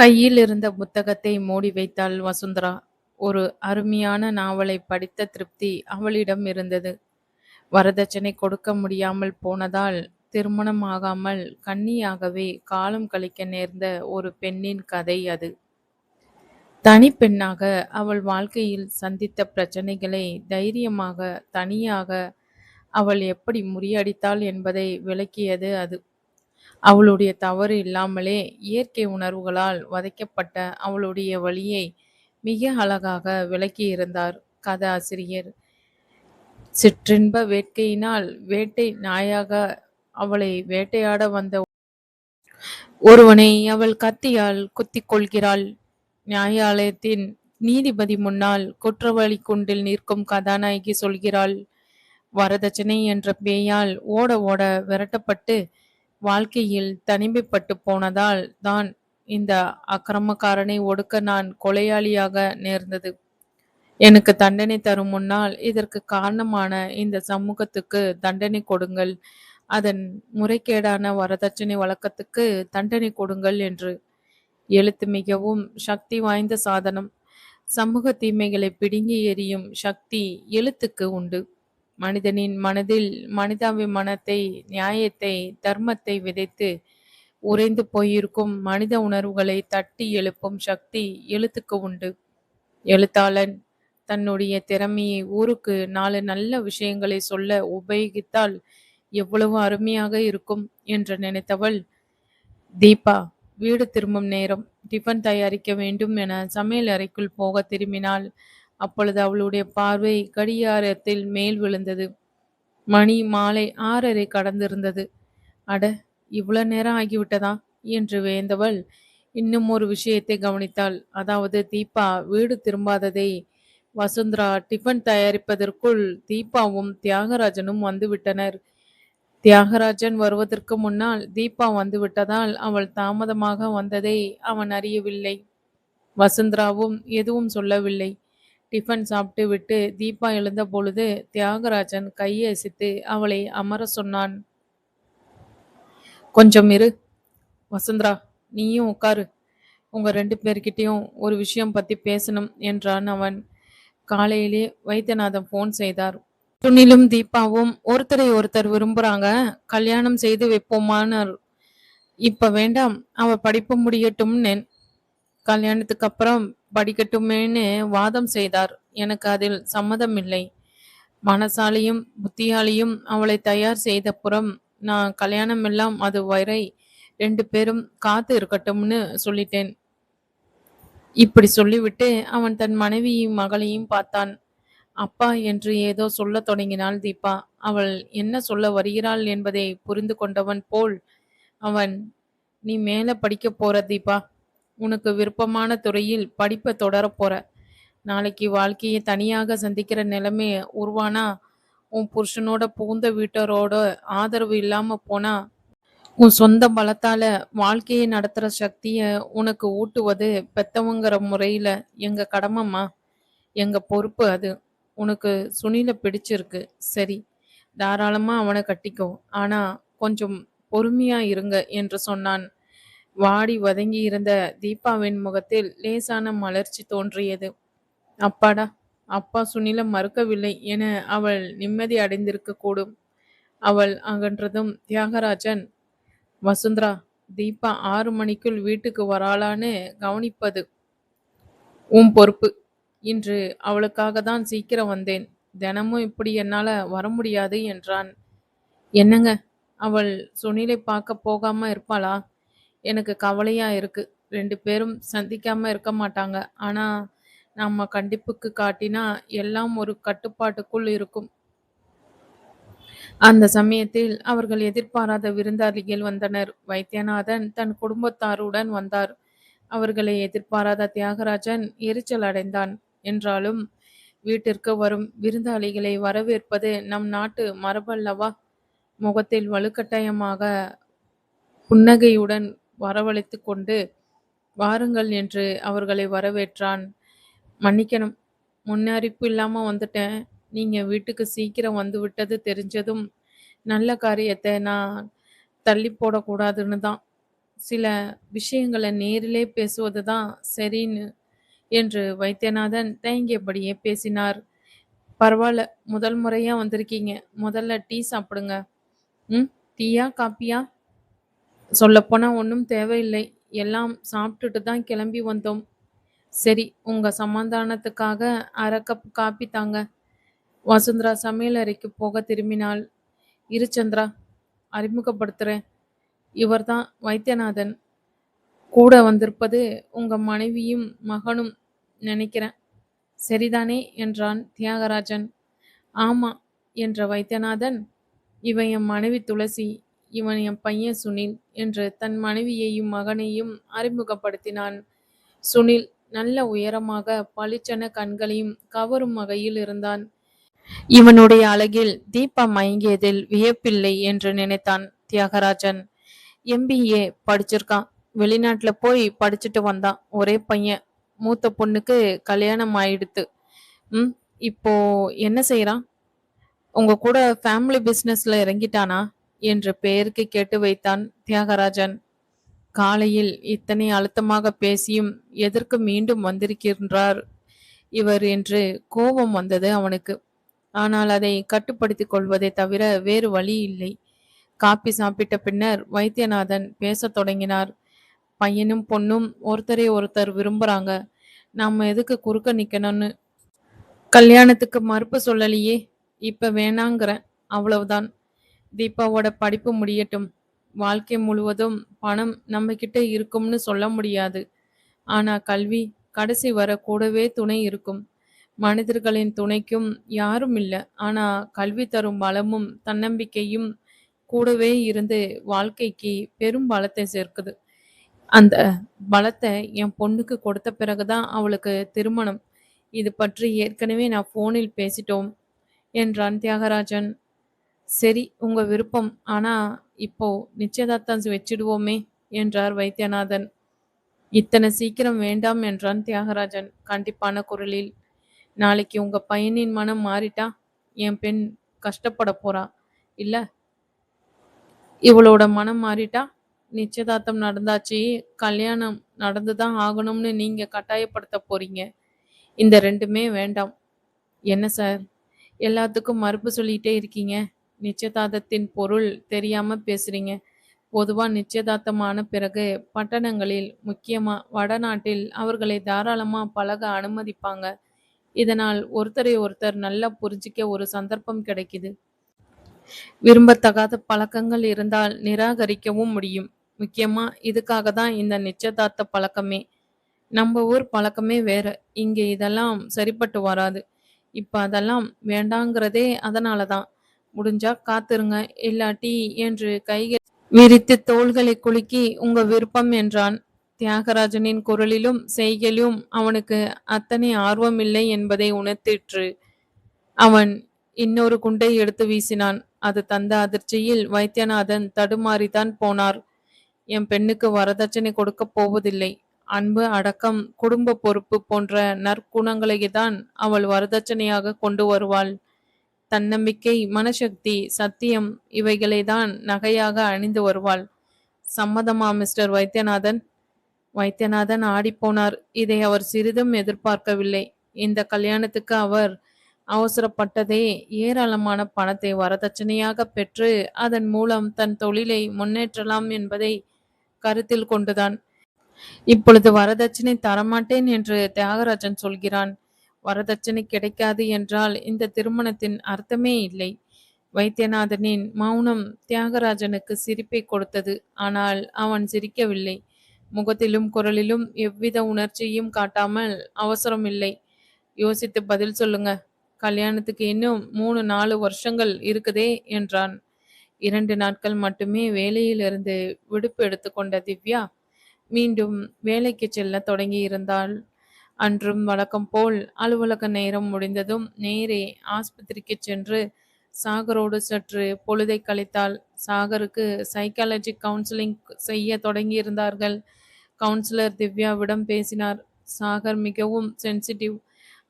கையில் இருந்த புத்தகத்தை மூடி வைத்தாள் வசுந்தரா. ஒரு அருமையான நாவலை படித்த திருப்தி அவளிடம் இருந்தது. வரதட்சணை கொடுக்க முடியாமல் போனதால் திருமணம் ஆகாமல் கன்னியாகவே காலம் கழிக்க நேர்ந்த ஒரு பெண்ணின் கதை அது. தனிப்பெண்ணாக அவள் வாழ்க்கையில் சந்தித்த பிரச்சனைகளை தைரியமாக, தனியாக அவள் எப்படி முறியடித்தாள் என்பதை விளக்கியது அது. அவளுடைய தவறு இல்லாமலே இயற்கை உணர்வுகளால் வதைக்கப்பட்ட அவளுடைய வழியை மிக அழகாக விளக்கியிருந்தார் கதாசிரியர். சிற்றின்ப வேட்கையினால் வேட்டை நாயாக அவளை வேட்டையாட வந்த ஒருவனை அவள் கத்தியால் குத்திக் கொள்கிறாள் நியாயாலயத்தின் நீதிபதி முன்னால் குற்றவாளி குண்டில் நிற்கும் கதாநாயகி சொல்கிறாள் வரதட்சணை என்ற பேயால் ஓட ஓட விரட்டப்பட்டு வாழ்க்கையில் தனிமைப்பட்டு போனதால் தான் இந்த அக்கிரமக்காரனை ஒடுக்க நான் கொலையாளியாக நேர்ந்தது. எனக்கு தண்டனை தரும் முன்னால் இதற்கு காரணமான இந்த சமூகத்துக்கு தண்டனை கொடுங்கள். அதன் முறைகேடான வரதட்சணை வழக்கத்துக்கு தண்டனை கொடுங்கள் என்று. எழுத்து மிகவும் சக்தி வாய்ந்த சாதனம். சமூக தீமைகளை பிடுங்கி எறியும் சக்தி எழுத்துக்கு உண்டு. மனிதனின் மனதில் மனிதாபிமானத்தை, நியாயத்தை, தர்மத்தை விதைத்து உறைந்து போயிருக்கும் மனித உணர்வுகளை தட்டி எழுப்பும் சக்தி எழுத்துக்கு உண்டு. எழுத்தாளன் தன்னுடைய திறமையை ஊருக்கு நாலு நல்ல விஷயங்களை சொல்ல உபயோகித்தால் எவ்வளவு அருமையாக இருக்கும் என்று நினைத்தவள், தீபா வீடு திரும்பும் நேரம். டிஃபன் தயாரிக்க வேண்டும் என சமையல் அறைக்குள் போக திரும்பினாள். அப்பொழுது அவளுடைய பார்வை கடியாரத்தில் மேல் விழுந்தது. மணி மாலை ஆறரை கடந்திருந்தது. அட இவ்வளவு நேரம் ஆகிவிட்டதா? என்று வேந்தவள் இன்னும் ஒரு விஷயத்தை கவனித்தாள். அதாவது தீபா வீடு திரும்பாததை. வசுந்தரா டிஃபன் தயாரிப்பதற்குள் தீபாவும் தியாகராஜனும் வந்துவிட்டனர். தியாகராஜன் வருவதற்கு முன்னால் தீபா வந்துவிட்டதால் அவள் தாமதமாக வந்ததை அவன் அறியவில்லை. வசுந்தராவும் எதுவும் சொல்லவில்லை. டிஃபன் சாப்பிட்டு விட்டு தீபா எழுந்தபொழுது தியாகராஜன் கையசைத்து அவளை அமர சொன்னான். கொஞ்சம் இரு. வசுந்தரா நீயும் உட்காரு. உங்கள் ரெண்டு பேர்கிட்டையும் ஒரு விஷயம் பற்றி பேசணும் என்றான் அவன். காலையிலே வைத்தியநாதன் ஃபோன் செய்தார். சுனிலும் தீபாவும் ஒருத்தரை ஒருத்தர் விரும்புகிறாங்க கல்யாணம் செய்து வைப்போமானார் இப்போ வேண்டாம். அவள் படிப்பு முடியட்டும்னேன். கல்யாணத்துக்கு அப்புறம் படிக்கட்டுமேன்னு வாதம் செய்தார். எனக்கு அதில் சம்மதமில்லை. மனசாலியும் புத்தியாலியும் அவளை தயார் செய்தப்புறம் நான் கல்யாணம் எல்லாம் அது வரை ரெண்டு பேரும் காத்து இருக்கட்டும்னு சொல்லிட்டேன். இப்படி சொல்லிவிட்டு அவன் தன் மனைவியையும் மகளையும் பார்த்தான். அப்பா என்று ஏதோ சொல்ல தொடங்கினாள் தீபா. அவள் என்ன சொல்ல வருகிறாள் என்பதை புரிந்து கொண்டவன் போல் அவன் நீ மேல படிக்கப் போற தீபா. உனக்கு விருப்பமான துறையில் படிப்பை தொடரப் போற. நாளைக்கு வாழ்க்கையை தனியாக சந்திக்கிற நிலைமை உருவானா உன் புருஷனோட புகுந்த வீட்டரோட ஆதரவு இல்லாம போனா உன் சொந்த பலத்தால வாழ்க்கையை நடத்துற சக்திய உனக்கு ஊட்டுவது பெத்தவங்கிற முறையில எங்க கடமைம்மா. எங்க பொறுப்பு அது. உனக்கு சுனில பிடிச்சிருக்கு. சரி. தாராளமா அவனை கட்டிக்கோ. ஆனா கொஞ்சம் பொறுமையா இருங்க என்று சொன்னான். வாடி வதங்கி இருந்த தீபாவின் முகத்தில் லேசான மலர்ச்சி தோன்றியது. அப்பாடா அப்பா சுனிலம் மறுக்கவில்லை என அவள் நிம்மதி அடைந்திருக்க கூடும். அவள் அகன்றதும் தியாகராஜன் வசுந்தரா தீபா ஆறு மணிக்குள் வீட்டுக்கு வராளான்னு கவனிப்பது உன் பொறுப்பு. இன்று அவளுக்காக தான் சீக்கிரம் வந்தேன். தினமும் இப்படி என்னால் வர முடியாது என்றான். என்னங்க அவள் சுனிலை பார்க்க போகாம இருப்பாளா? எனக்கு கவலையா இருக்கு. ரெண்டு பேரும் சந்திக்காம இருக்க மாட்டாங்க. ஆனா நாம கண்டிப்புக்கு காட்டினா எல்லாம் ஒரு கட்டுப்பாட்டுக்குள் இருக்கும். அந்த சமயத்தில் அவர்கள் எதிர்பாராத விருந்தாளிகள் வந்தனர். வைத்தியநாதன் தன் குடும்பத்தாருடன் வந்தார். அவர்களை எதிர்பாராத தியாகராஜன் எரிச்சல் அடைந்தான். என்றாலும் வீட்டிற்கு வரும் விருந்தாளிகளை வரவேற்பது நம் நாட்டு மரபல்லவா? முகத்தில் வலுக்கட்டாயமாக புன்னகையுடன் வரவழைத்து கொண்டு வாருங்கள் என்று அவர்களை வரவேற்றான். மன்னிக்கணும். முன்னறிப்பு இல்லாமல் வந்துட்டேன். நீங்கள் வீட்டுக்கு சீக்கிரம் வந்துவிட்டது தெரிஞ்சதும் நல்ல காரியத்தை நான் தள்ளி போடக்கூடாதுன்னு தான். சில விஷயங்களை நேரிலே பேசுவது தான் சரின்னு என்று வைத்தியநாதன் தயங்கியபடியே பேசினார் பரவாயில்ல முதல் முறையாக வந்திருக்கீங்க முதல்ல டீ சாப்பிடுங்க ம் டீயா காப்பியா சொல்லப்போனால் ஒன்றும் தேவையில்லை. எல்லாம் சாப்பிட்டுட்டு தான் கிளம்பி வந்தோம். சரி உங்கள் சமாதானத்துக்காக அரை கப் காப்பி தாங்க. வசுந்தரா சமையலறைக்கு போக திரும்பினாள். இரு சந்திரா இவர் இவர்தான் வைத்தியநாதன். கூட வந்திருப்பது உங்கள் மனைவியும் மகனும் நினைக்கிறேன். சரிதானே என்றான் தியாகராஜன். ஆமா என்ற வைத்தியநாதன் இவன் என் மனைவி துளசி. இவன் என் பையன் சுனில் என்று தன் மனைவியையும் மகனையும் அறிமுகப்படுத்தினான். சுனில் நல்ல உயரமாக பளிச்சென கண்களையும் கவரும் வகையில் இருந்தான். இவனுடைய அழகில் தீபா மயங்கியதில் வியப்பில்லை என்று நினைத்தான் தியாகராஜன். எம்பிஏ படிச்சிருக்கான். வெளிநாட்டுல போய் படிச்சுட்டு வந்தான். ஒரே பையன். மூத்த பொண்ணுக்கு கல்யாணம் ஆயிடுத்து. ம் இப்போ என்ன செய்யறான் உங்க கூட ஃபேமிலி பிஸ்னஸ்ல இறங்கிட்டானா? என்று பெயருக்கு கேட்டு வைத்தான் தியாகராஜன். காலையில் இத்தனை அழுத்தமாக பேசியும் எதற்கு மீண்டும் வந்திருக்கின்றார் இவர் என்று கோபம் வந்தது அவனுக்கு. ஆனால் அதை கட்டுப்படுத்திக் கொள்வதை தவிர வேறு வழி இல்லை. காப்பி சாப்பிட்ட பின்னர் வைத்தியநாதன் பேசத் தொடங்கினார். பையனும் பொண்ணும் ஒருத்தரை ஒருத்தர் விரும்புறாங்க. நாம எதுக்கு குறுக்க நிக்கணும்னு? கல்யாணத்துக்கு மறுப்பு சொல்லலையே. இப்ப வேணாங்கிறேன் அவ்வளவுதான். தீபாவோட படிப்பு முடியட்டும். வாழ்க்கை முழுவதும் பணம் நம்ம கிட்ட இருக்கும்னு சொல்ல முடியாது. ஆனா கல்வி கடைசி வர கூடவே துணை இருக்கும். மனிதர்களின் துணைக்கும் யாரும் இல்லை. ஆனா கல்வி தரும் பலமும் தன்னம்பிக்கையும் கூடவே இருந்து வாழ்க்கைக்கு பெரும் பலத்தை சேர்க்குது. அந்த பலத்தை என் பொண்ணுக்கு கொடுத்த பிறகுதான் அவளுக்கு திருமணம். இது பற்றி ஏற்கனவே நான் ஃபோனில் பேசிட்டோம் என்றான் தியாகராஜன். சரி உங்க விருப்பம். ஆனா இப்போ நிச்சயதார்த்தம் வச்சிடுவோமே என்றார் வைத்தியநாதன். இத்தனை சீக்கிரம் வேண்டாம் என்றான் தியாகராஜன் கண்டிப்பான குரலில். நாளைக்கு உங்க பையனின் மனம் மாறிட்டா? என் பெண் கஷ்டப்பட போறா. இல்ல இவளோட மனம் மாறிட்டா? நிச்சயதார்த்தம் நடந்தாச்சு கல்யாணம் நடந்துதான் ஆகணும்னு நீங்க கட்டாயப்படுத்த போறீங்க. இந்த ரெண்டுமே வேண்டாம். என்ன சார்? எல்லாத்துக்கும் மறுப்பு சொல்லிட்டே இருக்கீங்க. நிச்சயதார்த்தத்தின் பொருள் தெரியாம பேசுறீங்க. பொதுவா நிச்சயதார்த்தமான பிறகு பட்டணங்களில் முக்கியமா வடநாட்டில் அவர்களை தாராளமா பழக அனுமதிப்பாங்க. இதனால் ஒருத்தரை ஒருத்தர் நல்லா புரிஞ்சிக்க ஒரு சந்தர்ப்பம் கிடைக்குது. விரும்பத்தகாத பழக்கங்கள் இருந்தால் நிராகரிக்கவும் முடியும். முக்கியமா இதுக்காக தான் இந்த நிச்சயதார்த்த பழக்கமே. நம்ம ஊர் பழக்கமே வேற. இங்க இதெல்லாம் சரிப்பட்டு வராது. இப்ப அதெல்லாம் வேண்டாங்கிறதே அதனாலதான் முடிஞ்சா காத்திருங்க இல்லாட்டி என்று கைகள் விரித்து தோள்களை குலுக்கி உங்க விருப்பம் என்றான். தியாகராஜனின் குரலிலும் செய்கையிலும் அவனுக்கு அத்தனை ஆர்வம் இல்லை என்பதை உணர்த்திற்று. அவன் இன்னொரு குண்டை எடுத்து வீசினான். அது தந்த அதிர்ச்சியில் வைத்தியநாதன் தடுமாறித்தான் போனார். என் பெண்ணுக்கு வரதட்சணை கொடுக்கப் போவதில்லை. அன்பு அடக்கம் குடும்ப பொறுப்பு போன்ற நற்குணங்களை தான் அவள் வரதட்சணையாக கொண்டு வருவாள். தன்னம்பிக்கை மனசக்தி சத்தியம் இவைகளை தான் நகையாக அணிந்து வருவாள். சம்மதமா மிஸ்டர் வைத்தியநாதன்? வைத்தியநாதன் ஆடிப்போனார். இதை அவர் சிறிதும் எதிர்பார்க்கவில்லை. இந்த கல்யாணத்துக்கு அவர் அவசரப்பட்டதே ஏராளமான பணத்தை வரதட்சணையாக பெற்று அதன் மூலம் தன் தொழிலை முன்னேற்றலாம் என்பதை கருத்தில் கொண்டுதான். இப்பொழுது வரதட்சணை தரமாட்டேன் என்று தியாகராஜன் சொல்கிறான். வரதட்சணை கிடைக்காது என்றால் இந்த திருமணத்தின் அர்த்தமே இல்லை. வைத்தியநாதனின் மௌனம் தியாகராஜனுக்கு சிரிப்பை கொடுத்தது. ஆனால் அவன் சிரிக்கவில்லை. முகத்திலும் குரலிலும் எவ்வித உணர்ச்சியும் காட்டாமல் அவசரம் இல்லை. யோசித்து பதில் சொல்லுங்க. கல்யாணத்துக்கு இன்னும் மூணு நாலு வருஷங்கள் இருக்குதே என்றான். இரண்டு நாட்கள் மட்டுமே வேலையிலிருந்து விடுப்பு எடுத்துக்கொண்ட திவ்யா மீண்டும் வேலைக்கு செல்ல தொடங்கி இருந்தாள் அன்றும் வழக்கம் போல் அலுவலக நேரம் முடிந்ததும் நேரே ஆஸ்பத்திரிக்கு சென்று சாகரோடு சற்று பொழுதை கழித்தாள் சாகருக்கு சைக்காலஜி கவுன்சிலிங் செய்ய தொடங்கியிருந்தார்கள். கவுன்சிலர் திவ்யாவிடம் பேசினார். சாகர் மிகவும் சென்சிட்டிவ்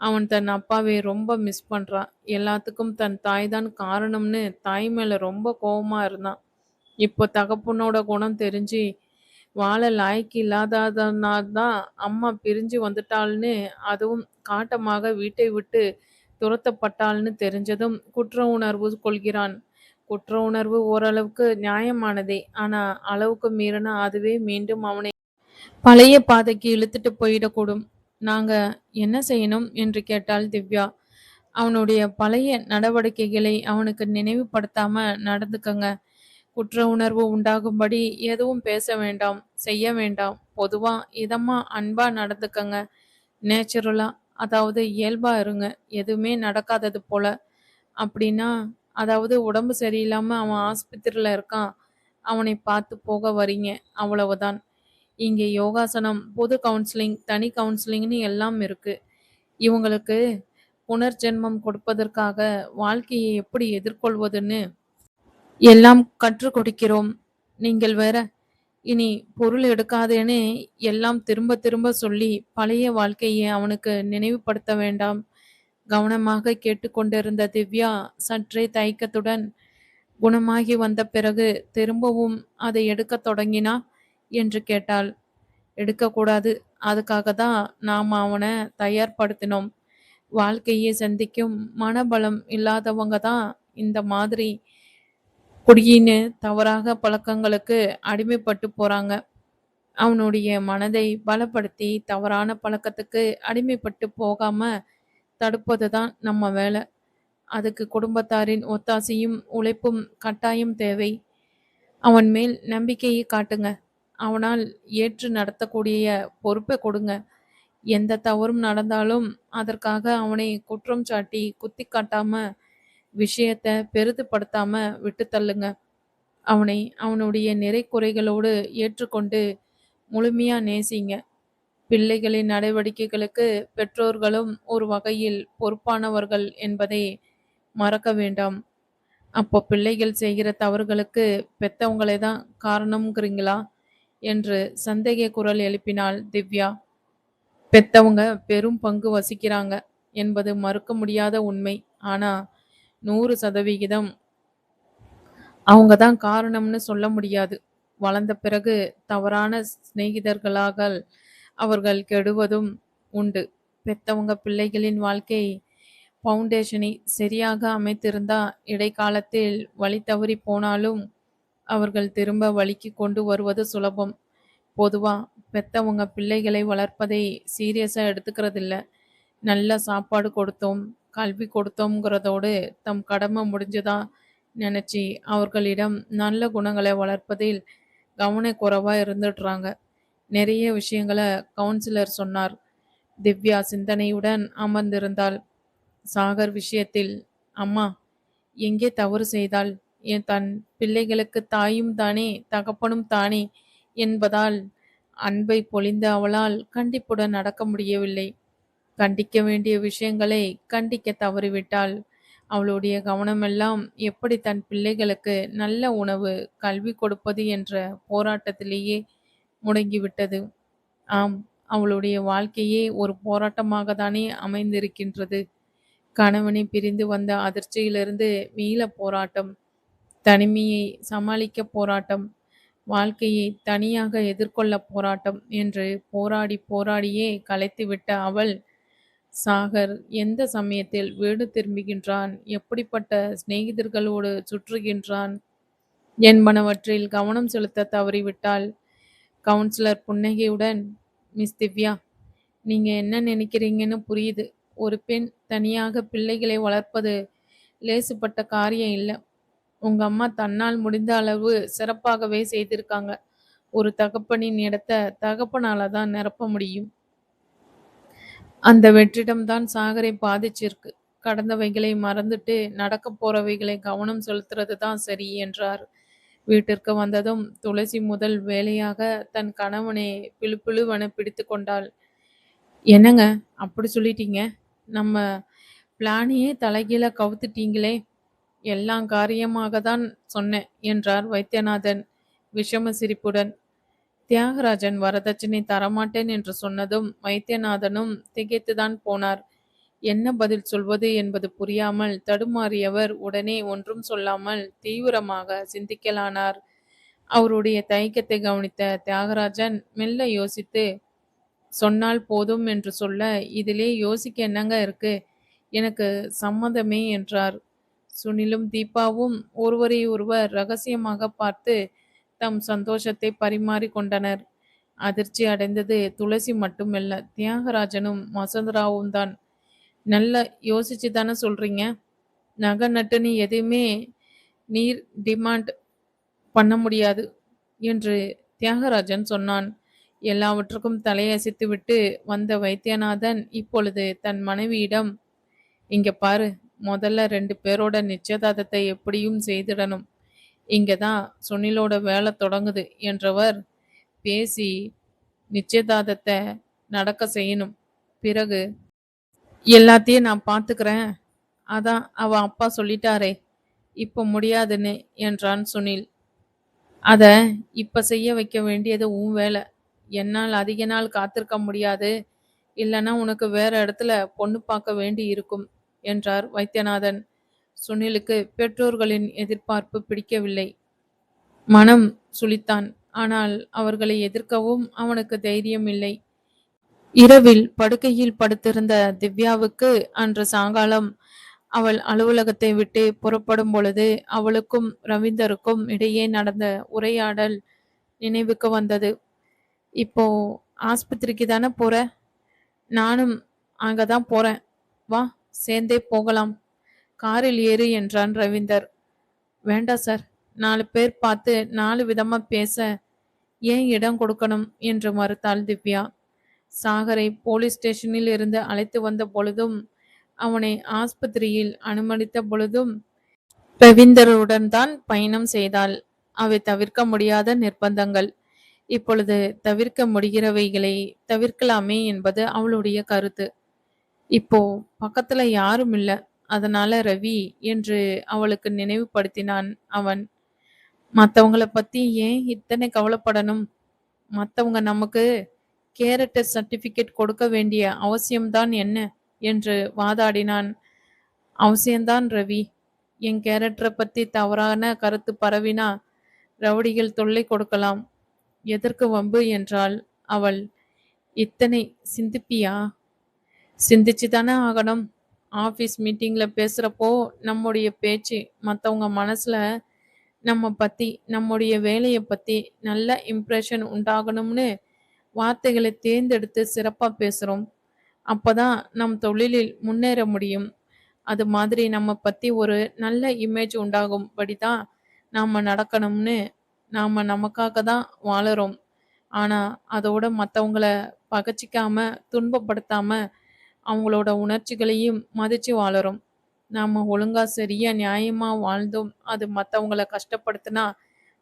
அவன் தன் அப்பாவை ரொம்ப மிஸ் பண்ணுறான் எல்லாத்துக்கும் தன் தாய் தான் காரணம்னு தாய் மேலே ரொம்ப கோபமாக இருந்தான். இப்போ தகப்பனோட குணம் தெரிஞ்சு வாழ லாய்க்கு இல்லாததனால் தான் அம்மா பிரிஞ்சு வந்துட்டாள்னு அதுவும் காட்டமாக வீட்டை விட்டு துரத்தப்பட்டாள்னு தெரிஞ்சதும் குற்ற உணர்வு கொள்கிறான். குற்ற உணர்வு ஓரளவுக்கு நியாயமானதே. ஆனா அளவுக்கு மீறினா அதுவே மீண்டும் அவனை பழைய பாதைக்கு இழுத்துட்டு போயிடக்கூடும். நாங்க என்ன செய்யணும்? என்று கேட்டாள் திவ்யா. அவனுடைய பழைய நடவடிக்கைகளை அவனுக்கு நினைவுபடுத்தாம நடந்துக்கங்க. குற்ற உணர்வு உண்டாகும்படி எதுவும் பேச வேண்டாம் செய்ய வேண்டாம். பொதுவா இதமா அன்பா நடந்துக்கங்க. நேச்சுரலா அதாவது இயல்பா இருங்க. எதுவுமே நடக்காதது போல. அப்படின்னா அதாவது உடம்பு சரியில்லாம அவன் ஆஸ்பத்திரியில இருக்கான். அவனை பார்த்து போக வரீங்க அவ்வளவுதான். இங்கே யோகாசனம் பொது கவுன்சிலிங் தனி கவுன்சிலிங்னு எல்லாம் இருக்கு. இவங்களுக்கு புனர்ஜென்மம் கொடுப்பதற்காக வாழ்க்கையை எப்படி எதிர்கொள்வதுன்னு எல்லாம் கற்றுக் கொடுக்கிறோம். நீங்கள் வேற இனி பொருள் எடுக்காதேன்னு எல்லாம் திரும்ப திரும்ப சொல்லி பழைய வாழ்க்கையை அவனுக்கு நினைவுபடுத்த வேண்டாம். கவனமாக கேட்டுக்கொண்டிருந்த திவ்யா சற்றே தயக்கத்துடன் குணமாகி வந்த பிறகு திரும்பவும் அதை எடுக்கத் தொடங்கினா என்று கேட்டாள். எடுக்கக்கூடாது அதுக்காக தான் நாம் அவனை தயார்படுத்தினோம். வாழ்க்கையை சந்திக்கும் மனபலம் இல்லாதவங்க தான் இந்த மாதிரி குடியின்னு தவறாக பழக்கங்களுக்கு அடிமைப்பட்டு போறாங்க. அவனுடைய மனதை பலப்படுத்தி தவறான பழக்கத்துக்கு அடிமைப்பட்டு போகாம தடுப்பது தான் நம்ம வேலை. அதுக்கு குடும்பத்தாரின் ஒத்தாசையும் உழைப்பும் கட்டாயம் தேவை. அவன் மேல் நம்பிக்கையை காட்டுங்க. அவனால் ஏற்று நடத்தக்கூடிய பொறுப்பை கொடுங்க. எந்த தவறும் நடந்தாலும் அதற்காக அவனை குற்றம் சாட்டி குத்தி காட்டாம விஷயத்த பெரிதுபடுத்தாம விட்டு தள்ளுங்க. அவனை அவனுடைய நிறை குறைகளோடு ஏற்றுக்கொண்டு முழுமையா நேசிங்க. பிள்ளைகளின் நடவடிக்கைகளுக்கு பெற்றோர்களும் ஒரு வகையில் பொறுப்பானவர்கள் என்பதை மறக்க வேண்டாம். அப்போ பிள்ளைகள் செய்கிற தவறுகளுக்கு பெத்தவங்களே தான் காரணம்ங்கிறீங்களா? என்று சந்தேக குரல் எழுப்பினாள் திவ்யா. பெத்தவங்க பெரும் பங்கு வசிக்கிறாங்க என்பது மறுக்க முடியாத உண்மை. ஆனா நூறு சதவிகிதம். அவங்க தான் காரணம்னு சொல்ல முடியாது. வளர்ந்த பிறகு தவறான சிநேகிதர்களாக அவர்கள் கெடுவதும் உண்டு. பெத்தவங்க பிள்ளைகளின் வாழ்க்கை ஃபவுண்டேஷனை சரியாக அமைத்திருந்தா இடைக்காலத்தில் வழி தவறி போனாலும் அவர்கள் திரும்ப வழிக்கு கொண்டு வருவது சுலபம். பொதுவா பெத்தவங்க பிள்ளைகளை வளர்ப்பதை சீரியஸா எடுத்துக்கிறதில்ல. நல்ல சாப்பாடு கொடுத்தோம் கல்வி கொடுத்தோங்கிறதோடு தம் கடமை முடிஞ்சதா நினச்சி அவர்களிடம் நல்ல குணங்களை வளர்ப்பதில் கவனக்குறைவாக இருந்துடுறாங்க. நிறைய விஷயங்களை கவுன்சிலர் சொன்னார். திவ்யா சிந்தனையுடன் அமர்ந்திருந்தாள். சாகர் விஷயத்தில் அம்மா எங்கே தவறு செய்தால்? என் தன் பிள்ளைகளுக்கு தாயும் தானே தகப்பனும் தானே என்பதால் அன்பை பொழிந்த அவளால் கண்டிப்புடன் நடக்க முடியவில்லை. கண்டிக்க வேண்டிய விஷயங்களை கண்டிக்க தவறிவிட்டாள் அவளுடைய கவனமெல்லாம் எப்படி தன் பிள்ளைகளுக்கு நல்ல உணவு கல்வி கொடுப்பது என்ற போராட்டத்திலேயே முடங்கிவிட்டது. ஆம் அவளுடைய வாழ்க்கையே ஒரு போராட்டமாக தானே அமைந்திருக்கின்றது. கணவனை பிரிந்து வந்த அதிர்ச்சியிலிருந்து மீள போராட்டம் தனிமையை சமாளிக்க போராட்டம் வாழ்க்கையை தனியாக எதிர்கொள்ள போராட்டம் என்று போராடி போராடியே கலைத்துவிட்ட அவள் சாகர் எந்த சமயத்தில் வீடு திரும்புகின்றான்? எப்படிப்பட்ட சிநேகிதர்களோடு சுற்றுகின்றான்? என்பனவற்றில் கவனம் செலுத்த தவறிவிட்டால் கவுன்சிலர் புன்னகையுடன் மிஸ் திவ்யா நீங்கள் என்ன நினைக்கிறீங்கன்னு புரியுது. ஒரு பெண் தனியாக பிள்ளைகளை வளர்ப்பது லேசுப்பட்ட காரியம் இல்லை. உங்கள் அம்மா தன்னால் முடிந்த அளவு சிறப்பாகவே செய்திருக்காங்க. ஒரு தகப்பனின் இடத்த தகப்பனால தான் நிரப்ப முடியும். அந்த வெற்றிடம் தான் சாகரை பாதிச்சிருக்கு. கடந்தவைகளை மறந்துட்டு நடக்க போறவைகளை கவனம் செலுத்துறது தான் சரி என்றார். வீட்டிற்கு வந்ததும் துளசி முதல் வேலையாக தன் கணவனை பிழுபிழுவென பிடித்து கொண்டாள். என்னங்க அப்படி சொல்லிட்டீங்க? நம்ம பிளானையே தலைகீழ கவுத்துட்டீங்களே எல்லாம் காரியமாக தான் சொன்னேன் என்றார் வைத்தியநாதன் விஷம சிரிப்புடன். தியாகராஜன் வரதட்சணை தரமாட்டேன் என்று சொன்னதும் வைத்தியநாதனும் திகைத்துதான் போனார். என்ன பதில் சொல்வது என்பது புரியாமல் தடுமாறியவர் உடனே ஒன்றும் சொல்லாமல் தீவிரமாக சிந்திக்கலானார். அவருடைய தயக்கத்தை கவனித்த தியாகராஜன் மெல்ல யோசித்து சொன்னால் போதும் என்று சொல்ல இதிலே யோசிக்க என்னங்க இருக்கு? எனக்கு சம்மதமே என்றார். சுனிலும் தீபாவும் ஒருவரை ஒருவர் ரகசியமாக பார்த்து தம் சந்தோஷத்தை பரிமாறிக் கொண்டனர். அதிர்ச்சி அடைந்தது துளசி மட்டுமல்ல தியாகராஜனும் வசந்தராவும் தான். நல்ல யோசிச்சு தானே சொல்றீங்க? நகை நட்டுன்னு எதுவுமே நீர் டிமாண்ட் பண்ண முடியாது என்று தியாகராஜன் சொன்னான். எல்லாவற்றுக்கும் தலையசைத்துவிட்டு வந்த வைத்தியநாதன் இப்பொழுது தன் மனைவியிடம் இங்க பாரு முதல்ல ரெண்டு பேரோட நிச்சயதார்த்தத்தை எப்படியும் செய்திடணும். இங்கே தான் சுனிலோட வேலை தொடங்குது என்றவர் பேசி நிச்சயதார்த்தத்தை நடக்க செய்யணும். பிறகு எல்லாத்தையும் நான் பார்த்துக்கிறேன். அதான் அவ அப்பா சொல்லிட்டாரே இப்போ முடியாதுன்னு என்றான் சுனில். அதை இப்போ செய்ய வைக்க வேண்டியது உன் வேலை. என்னால் அதிக நாள் காத்திருக்க முடியாது. இல்லைன்னா உனக்கு வேற இடத்துல பொண்ணு பார்க்க வேண்டி இருக்கும் என்றார் வைத்தியநாதன். சுனிலுக்கு பெற்றோர்களின் எதிர்பார்ப்பு பிடிக்கவில்லை. மனம் சுளித்தான் ஆனால் அவர்களை எதிர்க்கவும் அவனுக்கு தைரியம் இல்லை. இரவில் படுக்கையில் படுத்திருந்த திவ்யாவுக்கு அன்று சாயங்காலம் அவள் அலுவலகத்தை விட்டு புறப்படும் பொழுது அவளுக்கும் ரவீந்தருக்கும் இடையே நடந்த உரையாடல் நினைவுக்கு வந்தது. இப்போ ஆஸ்பத்திரிக்கு தானே போற? நானும் அங்கதான் போறேன். வா சேர்ந்தே போகலாம். காரில் ஏறு என்றான் ரவீந்தர். வேண்டாம் சார் நாலு பேர் பார்த்து நாலு விதமா பேச ஏன் இடம் கொடுக்கணும்? என்று மறுத்தாள் திவ்யா. சாகரை போலீஸ் ஸ்டேஷனில் இருந்து அழைத்து வந்த பொழுதும் அவனை ஆஸ்பத்திரியில் அனுமதித்த பொழுதும் ரவீந்தருடன் தான் பயணம் செய்தாள். அவை தவிர்க்க முடியாத நிர்பந்தங்கள். இப்பொழுது தவிர்க்க முடிகிறவைகளை தவிர்க்கலாமே என்பது அவளுடைய கருத்து. இப்போ பக்கத்துல யாரும் இல்லை. அதனால ரவி என்று அவளுக்கு நினைவுபடுத்தினான் அவன். மத்தவங்கள பத்தி ஏன் இத்தனை கவலைப்படணும்? மத்தவங்க நமக்கு கேரக்டர் சர்டிபிகேட் கொடுக்க வேண்டிய அவசியம்தான் என்ன? என்று வாதாடினான். அவசியம்தான் ரவி. என் கேரக்டரை பத்தி தவறான கருத்து பரவினா ரவுடிகள் தொல்லை கொடுக்கலாம். எதற்கு வம்பு என்றாள் அவள். இத்தனை சிந்திப்பியா? சிந்திச்சு தானே ஆகணும். ஆஃபீஸ் மீட்டிங்கில் பேசுகிறப்போ நம்முடைய பேச்சு மற்றவங்க மனசில் நம்ம பற்றி நம்முடைய வேலையை பற்றி நல்ல இம்ப்ரெஷன் உண்டாகணும்னு வார்த்தைகளை தேர்ந்தெடுத்து சிறப்பாக பேசுகிறோம் அப்போ தான் நம் தொழிலில் முன்னேற முடியும். அது மாதிரி நம்ம பற்றி ஒரு நல்ல இமேஜ் உண்டாகும்படி தான் நாம் நடக்கணும்னு நாம் நமக்காக தான் வாழறோம். ஆனால் அதோட மற்றவங்கள பகச்சிக்காமல் துன்பப்படுத்தாமல் அவங்களோட உணர்ச்சிகளையும் மதிச்சு வாழறோம். நாம் ஒழுங்கா சரியா நியாயமா வாழ்ந்தோம். அது மற்றவங்கள கஷ்டப்படுத்தினா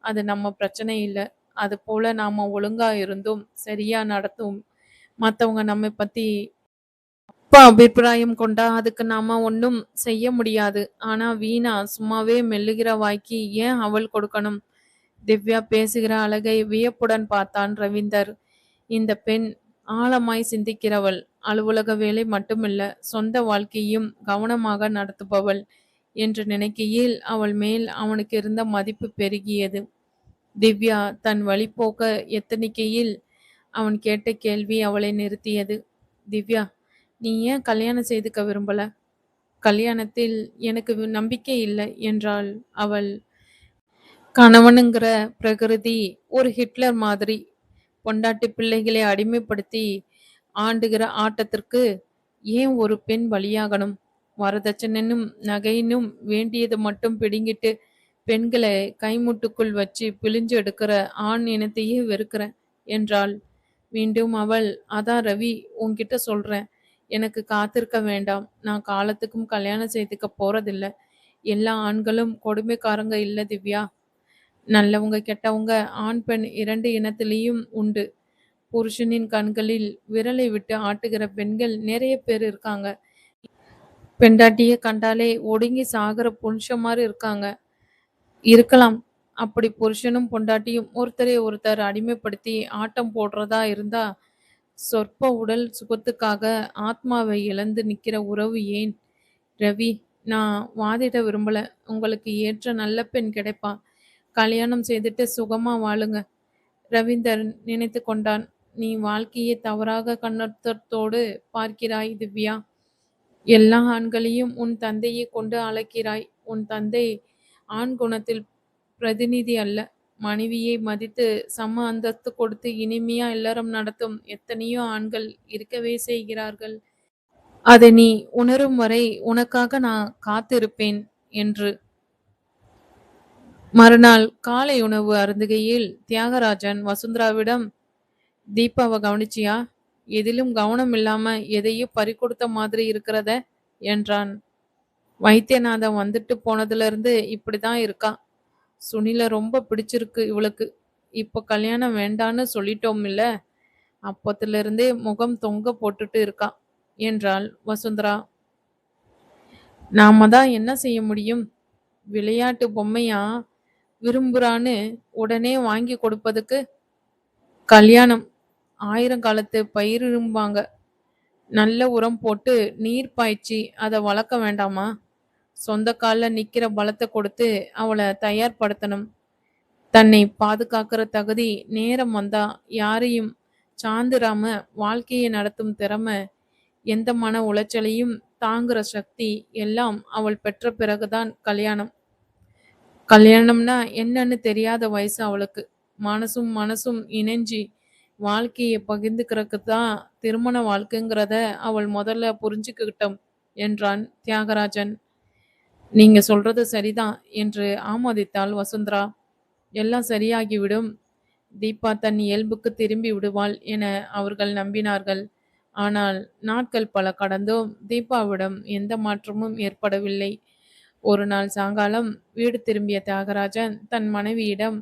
அது நம்ம பிரச்சனை இல்லை. அது போல நாம ஒழுங்கா இருந்தும் சரியா நடத்தும் மற்றவங்க நம்ம பத்தி அப்பா அபிப்பிராயம் கொண்டா அதுக்கு நாம ஒன்றும் செய்ய முடியாது. ஆனா வீணா சும்மாவே மெல்லுகிற வாய்க்கு ஏன் அவள் கொடுக்கணும்? திவ்யா பேசுகிற அழகை வியப்புடன் பார்த்தான் ரவீந்தர். இந்த பெண் ஆழமாய் சிந்திக்கிறவள். அலுவலக வேலை மட்டுமல்ல சொந்த வாழ்க்கையும் கவனமாக நடத்துபவள் என்று நினைக்கையில் அவள் மேல் அவனுக்கு இருந்த மதிப்பு பெருகியது. திவ்யா தன் வழிபோக்க எத்தனிக்கையில் அவன் கேட்ட கேள்வி அவளை நிறுத்தியது. திவ்யா நீ ஏன் கல்யாணம் செய்துக்க விரும்பல? கல்யாணத்தில் எனக்கு நம்பிக்கை இல்லை என்றாள் அவள். கணவனுங்கிற பிரகிருதி ஒரு ஹிட்லர் மாதிரி பொண்டாட்டி பிள்ளைகளை அடிமைப்படுத்தி ஆண்டுகிற ஆட்டத்திற்கு ஏன் ஒரு பெண் பலியாகணும் வரதட்சணைனும் நகையினும் வேண்டியது மட்டும் பிடுங்கிட்டு பெண்களை கைமுட்டுக்குள் வச்சு பிழிஞ்சு எடுக்கிற ஆண் இனத்தையே வெறுக்கிறேன் என்றாள். மீண்டும் அவள் அதான் ரவி உன்கிட்ட சொல்றேன். எனக்கு காத்திருக்க வேண்டாம். நான் காலத்துக்கும் கல்யாணம் செய்துக்க போறதில்ல. எல்லா ஆண்களும் கொடுமைக்காரங்க இல்ல திவ்யா. நல்லவங்க கெட்டவங்க ஆண் பெண் இரண்டு இனத்திலையும் உண்டு. புருஷனின் கண்களில் விரலை விட்டு ஆட்டுகிற பெண்கள் நிறைய பேர் இருக்காங்க. பெண்டாட்டிய கண்டாலே ஒடுங்கி சாகிற புருஷன் மாதிரி இருக்காங்க. இருக்கலாம். அப்படி புருஷனும் பொண்டாட்டியும் ஒருத்தரை ஒருத்தர் அடிமைப்படுத்தி ஆட்டம் போடுறதா இருந்தா சொற்ப உடல் சுகத்துக்காக ஆத்மாவை இழந்து நிக்கிற உறவு ஏன்? ரவி நான் வாதிட விரும்பல. உங்களுக்கு ஏற்ற நல்ல பெண் கிடைப்பா. கல்யாணம் செய்துட்டு சுகமா வாழுங்க. ரவீந்தர் நினைத்து கொண்டான். நீ வாழ்க்கையை தவறாக கண்ணோட்டத்தோடு பார்க்கிறாய் திவ்யா. எல்லா ஆண்களையும் உன் தந்தையை கொண்டு அழைக்கிறாய். உன் தந்தை ஆண் குணத்தில் பிரதிநிதி அல்ல. மனைவியை மதித்து சம அந்தஸ்து கொடுத்து இனிமையா எல்லாரும் நடத்தும் எத்தனையோ ஆண்கள் இருக்கவே செய்கிறார்கள். அதை நீ உணரும் வரை உனக்காக நான் காத்திருப்பேன் என்று. மறுநாள் காலை உணவு அருந்துகையில் தியாகராஜன் வசுந்தராவிடம் தீபாவை கவனிச்சியா? எதிலும் கவனம் இல்லாம எதையும் பறிக்கொடுத்த மாதிரி இருக்கிறத என்றான். வைத்தியநாதன் வந்துட்டு போனதுல இருந்து இப்படிதான் இருக்கா? சுனில ரொம்ப பிடிச்சிருக்கு இவளுக்கு. இப்போ கல்யாணம் வேண்டான்னு சொல்லிட்டோம் இல்ல அப்பத்துல இருந்தே முகம் தொங்க போட்டுட்டு இருக்கா என்றாள் வசுந்தரா. நாம தான் என்ன செய்ய முடியும்? விளையாட்டு பொம்மையா? விரும்புறான்னு உடனே வாங்கி கொடுப்பதுக்கு கல்யாணம் ஆயிரங்காலத்து பயிரும்பாங்க நல்ல உரம் போட்டு நீர் பாய்ச்சி அதை வளர்க்க வேண்டாமா? சொந்த காலில் நிற்கிற பலத்தை கொடுத்து அவளை தயார்படுத்தணும். தன்னை பாதுகாக்கிற தகுதி நேரம் வந்தா யாரையும் சார்ந்துராம வாழ்க்கையை நடத்தும் திறமை எந்த மன உளைச்சலையும் தாங்குற சக்தி எல்லாம் அவள் பெற்ற பிறகுதான் கல்யாணம். கல்யாணம்னா என்னன்னு தெரியாத வயசு அவளுக்கு. மனசும் மனசும் இணைஞ்சி வாழ்க்கையை பகிர்ந்துக்கிறக்கு தான் திருமண வாழ்க்கைங்கிறத அவள் முதல்ல புரிஞ்சுக்கிட்டோம் என்றான் தியாகராஜன். நீங்க சொல்றது சரிதான் என்று ஆமோதித்தாள் வசுந்தரா. எல்லாம் சரியாகிவிடும். தீபா தன் இயல்புக்கு திரும்பி விடுவாள் என அவர்கள் நம்பினார்கள். ஆனால் நாட்கள் பல கடந்தும் தீபாவிடம் எந்த மாற்றமும் ஏற்படவில்லை. ஒரு நாள் சாயங்காலம் வீடு திரும்பிய தியாகராஜன் தன் மனைவியிடம்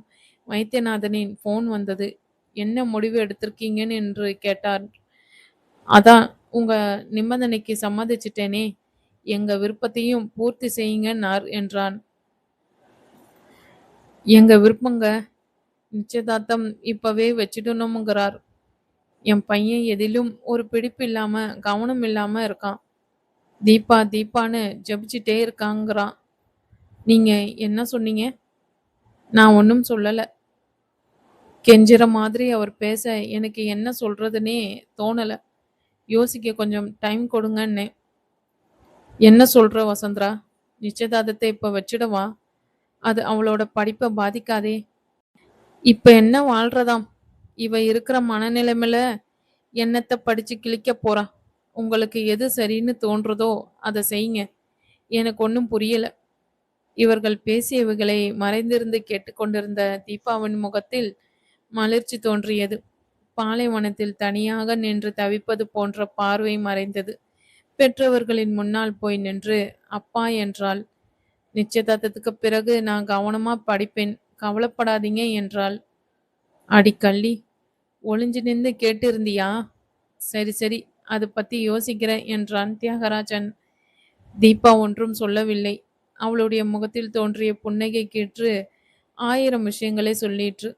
வைத்தியநாதனின் போன் வந்தது. என்ன முடிவு எடுத்திருக்கீங்கன்னு என்று கேட்டார். அதான் உங்க நிபந்தனைக்கு சம்மதிச்சிட்டேனே. எங்க விருப்பத்தையும் பூர்த்தி செய்யுங்கன்னார் என்றான். எங்க விருப்பங்க நிச்சயதார்த்தம் இப்பவே வச்சிடணுங்கிறார் என் பையன் எதிலும் ஒரு பிடிப்பு இல்லாம கவனம் இல்லாம இருக்கான். தீபா தீபான்னு ஜபிச்சுட்டே இருக்காங்கிறான் நீங்க என்ன சொன்னீங்க? நான் ஒன்றும் சொல்லலை. கெஞ்சுற மாதிரி அவர் பேச எனக்கு என்ன சொல்றதுனே தோணலை. யோசிக்க கொஞ்சம் டைம் கொடுங்கன்னே என்ன சொல்ற வசந்தரா? நிச்சயதார்த்தத்தை இப்போ வச்சிடவா அது அவளோட படிப்பை பாதிக்காதே. இப்போ என்ன வாழ்றதாம்? இவ இருக்கிற மனநிலைமையில என்னத்தை படிச்சு கிழிக்க போறா? உங்களுக்கு எது சரின்னு தோன்றதோ அதை செய்யுங்க. எனக்கு ஒன்றும் புரியலை. இவர்கள் பேசியவைகளை மறைந்திருந்து கேட்டுக்கொண்டிருந்த தீபாவின் முகத்தில் மலர்ச்சி தோன்றியது. பாலைவனத்தில் தனியாக நின்று தவிப்பது போன்ற பார்வை மறைந்தது. பெற்றவர்களின் முன்னால் போய் நின்று அப்பா என்றாள். நிச்சயதார்த்தத்துக்கு பிறகு நான் கவனமா படிப்பேன். கவலைப்படாதீங்க என்றாள். அடிக்கள்ளி ஒளிஞ்சு நின்று கேட்டு இருந்தியா சரி சரி அது பத்தி யோசிக்கிறேன் என்றான் தியாகராஜன். தீபா ஒன்றும் சொல்லவில்லை. அவளுடைய முகத்தில் தோன்றிய புன்னகை கேற்று ஆயிரம் விஷயங்களை சொல்லிற்று.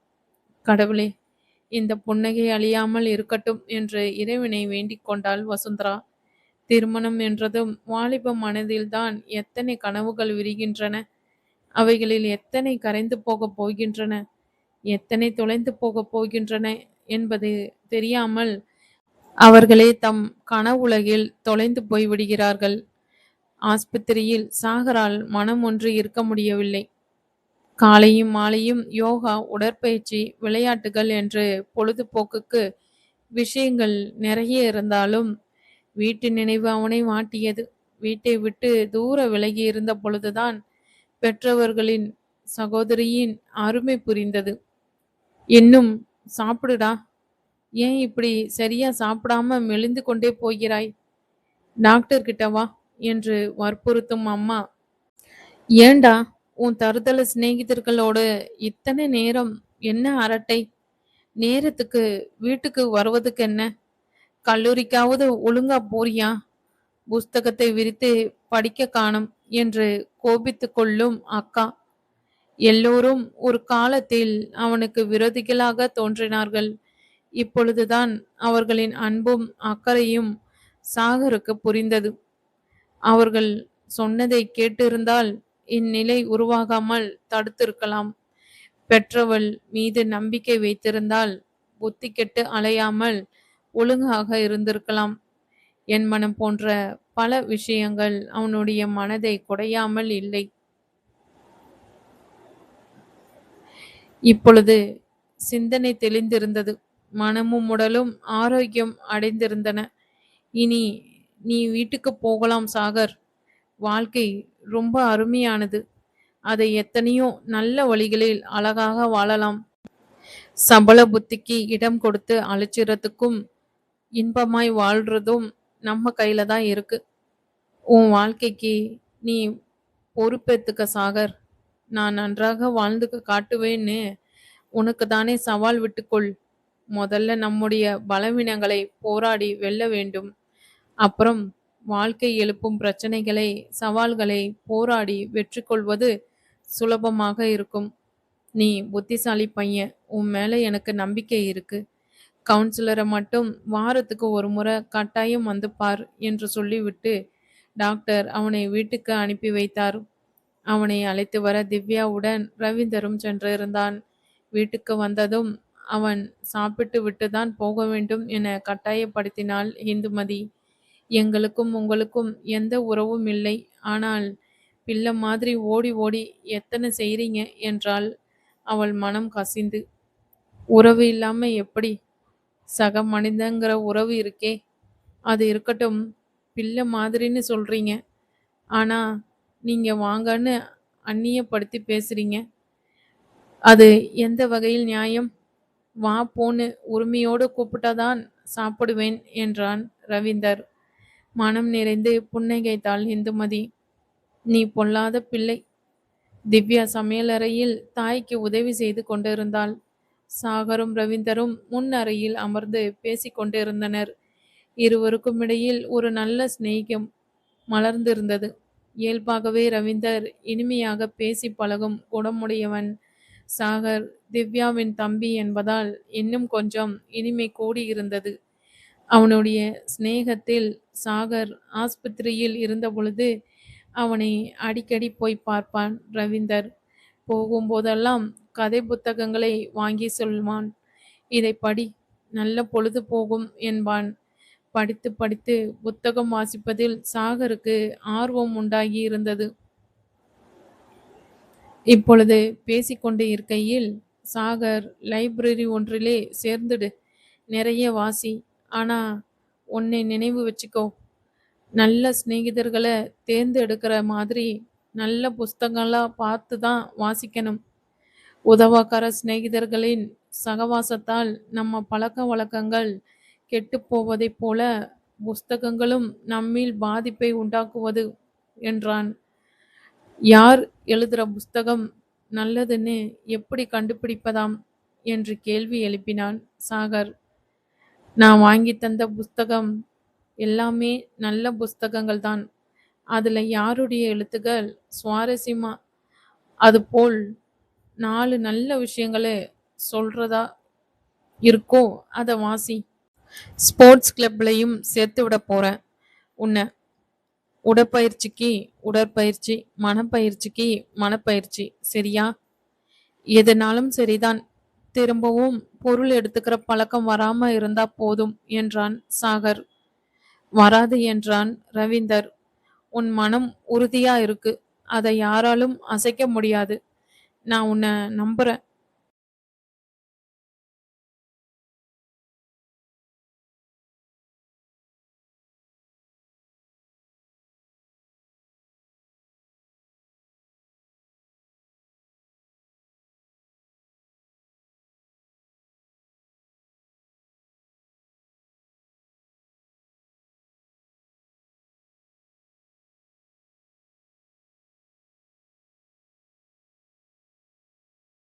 கடவுளே இந்த புன்னகை அழியாமல் இருக்கட்டும் என்று இறைவனை வேண்டிக் கொண்டாள் வசுந்தரா. திருமணம் என்றதும் வாலிப மனதில்தான் எத்தனை கனவுகள் விரிகின்றன. அவைகளில் எத்தனை கரைந்து போகப் போகின்றன எத்தனை தொலைந்து போகப் போகின்றன என்பது தெரியாமல் அவர்களே தம் கனவுலகில் தொலைந்து போய் விடுகிறார்கள் ஆஸ்பத்திரியில் சாகரால் மனம் ஒன்று இருக்க முடியவில்லை. காலையும் மாலையும் யோகா உடற்பயிற்சி விளையாட்டுகள் என்று பொழுதுபோக்குக்கு விஷயங்கள் நிறைய இருந்தாலும் வீட்டு நினைவு அவனை மாட்டியது. வீட்டை விட்டு தூர விலகி இருந்த பொழுதுதான் பெற்றவர்களின் சகோதரியின் அருமை புரிந்தது. இன்னும் சாப்பிடுடா. ஏன் இப்படி சரியா சாப்பிடாம மெலிந்து கொண்டே போகிறாய்? டாக்டர் கிட்ட வா என்று வற்புறுத்தும் அம்மா. ஏண்டா உன் தருதல சிநேகிதர்களோடு இத்தனை நேரம் என்ன அரட்டை? நேரத்துக்கு வீட்டுக்கு வருவதுக்கு என்ன? கல்லூரிக்காவது ஒழுங்கா போறியா? புஸ்தகத்தை விரித்து படிக்க காணும் என்று கோபித்து கொள்ளும் அக்கா. எல்லோரும் ஒரு காலத்தில் அவனுக்கு விரோதிகளாக தோன்றினார்கள். இப்பொழுதுதான் அவர்களின் அன்பும் அக்கறையும் சாகருக்கு புரிந்தது. அவர்கள் சொன்னதை கேட்டிருந்தால் இந்நிலை உருவாகாமல் தடுத்திருக்கலாம். பெற்றவள் மீது நம்பிக்கை வைத்திருந்தால் புத்தி கெட்டு அலையாமல் ஒழுங்காக இருந்திருக்கலாம். என் மனம் போன்ற பல விஷயங்கள் அவனுடைய மனதை குடையாமல் இல்லை. இப்பொழுது சிந்தனை தெளிந்திருந்தது. மனமும் உடலும் ஆரோக்கியம் அடைந்திருந்தன. இனி நீ வீட்டுக்கு போகலாம் சாகர். வாழ்க்கை ரொம்ப அருமையானது. அதை எத்தனையோ நல்ல வழிகளில் அழகாக வாழலாம். சபல புத்திக்கு இடம் கொடுத்து அழைச்சிறதுக்கும் இன்பமாய் வாழ்றதும் நம்ம கையில தான் இருக்கு. உன் வாழ்க்கைக்கு நீ பொறுப்பேத்துக்க சாகர். நான் நன்றாக வாழ்ந்துக்க காட்டுவேன்னு உனக்கு தானே சவால் விட்டுக்கொள். முதல்ல நம்முடைய பலவீனங்களை போராடி வெல்ல வேண்டும். அப்புறம் வாழ்க்கை எழுப்பும் பிரச்சனைகளை சவால்களை போராடி வெற்றி கொள்வது சுலபமாக இருக்கும். நீ புத்திசாலி பையன் உன் மேலே எனக்கு நம்பிக்கை இருக்கு. கவுன்சிலரை மட்டும் வாரத்துக்கு ஒரு முறை கட்டாயம் வந்து பார் என்று சொல்லிவிட்டு டாக்டர் அவனை வீட்டுக்கு அனுப்பி வைத்தார். அவனை அழைத்து வர திவ்யாவுடன் ரவீந்தரும் சென்றிருந்தான். வீட்டுக்கு வந்ததும் அவன் சாப்பிட்டு விட்டுதான் போக வேண்டும் என கட்டாயப்படுத்தினாள் இந்துமதி எங்களுக்கும் உங்களுக்கும் எந்த உறவும் இல்லை. ஆனால் பிள்ளை மாதிரி ஓடி ஓடி எத்தனை செய்கிறீங்க என்றால் அவள் மனம் கசிந்து உறவு இல்லாம எப்படி? சக மனிதங்கிற உறவு இருக்கே. அது இருக்கட்டும் பிள்ளை மாதிரின்னு சொல்றீங்க. ஆனா நீங்க வாங்கன்னு அந்நியப்படுத்தி பேசுறீங்க. அது எந்த வகையில் நியாயம்? வா போன்னு உரிமையோடு கூப்பிட்டாதான் சாப்பிடுவேன் என்றான் ரவீந்தர். மனம் நிறைந்து புன்னகைத்தாள் இந்துமதி. நீ பொல்லாத பிள்ளை. திவ்யா சமையலறையில் தாய்க்கு உதவி செய்து கொண்டிருந்தாள். சாகரும் ரவீந்தரும் முன் அறையில் அமர்ந்து பேசிக்கொண்டிருந்தனர் இருவருக்கும் இடையில் ஒரு நல்ல சிநேகம் மலர்ந்திருந்தது. இயல்பாகவே ரவீந்தர் இனிமையாக பேசி பழகும் குணமுடையவன் சாகர் திவ்யாவின் தம்பி என்பதால் இன்னும் கொஞ்சம் இனிமை கூடியிருந்தது. அவனுடைய சிநேகத்தில் சாகர் ஆஸ்பத்திரியில் இருந்தபொழுது அவனை அடிக்கடி போய் பார்ப்பான் ரவீந்தர். போகும்போதெல்லாம் கதை புத்தகங்களை வாங்கி சொல்வான். இதை படி நல்ல பொழுது போகும் என்பான். படித்து படித்து புத்தகம் வாசிப்பதில் சாகருக்கு ஆர்வம் உண்டாகி இருந்தது. இப்பொழுது பேசிக்கொண்டு இருக்கையில் சாகர் லைப்ரரி ஒன்றிலே சேர்ந்துடு நிறைய வாசி. ஆனால் உன்னை நினைவு வச்சுக்கோ. நல்ல சிநேகிதர்களை தேர்ந்தெடுக்கிற மாதிரி நல்ல புஸ்தகங்களாக பார்த்து தான் வாசிக்கணும். உதவாக்கார சிநேகிதர்களின் சகவாசத்தால் நம்ம பழக்க வழக்கங்கள் கெட்டு போவதைப் போல புஸ்தகங்களும் நம்மில் பாதிப்பை உண்டாக்குவது என்றான். யார் எழுதுகிற புஸ்தகம் நல்லதுன்னு எப்படி கண்டுபிடிப்பதாம்? என்று கேள்வி எழுப்பினான் சாகர். நான் வாங்கி தந்த புஸ்தகம் எல்லாமே நல்ல புஸ்தகங்கள் தான். அதில் யாருடைய எழுத்துக்கள் சுவாரஸ்யமா? அதுபோல் நாலு நல்ல விஷயங்களை சொல்றதா இருக்கோ? அதை வாசி. ஸ்போர்ட்ஸ் கிளப்லையும் சேர்த்து விட போறேன். உன்னை. உடற்பயிற்சிக்கு உடற்பயிற்சி மனப்பயிற்சிக்கு மனப்பயிற்சி. சரியா? எதுனாலும் சரிதான். திரும்பவும் பொருள் எடுத்துக்கிற பழக்கம் வராம இருந்தா போதும் என்றான் சாகர். வராது என்றான் ரவீந்தர். உன் மனம் உறுதியா இருக்கு. அதை யாராலும் அசைக்க முடியாது. நான் உன்னை நம்புறேன்.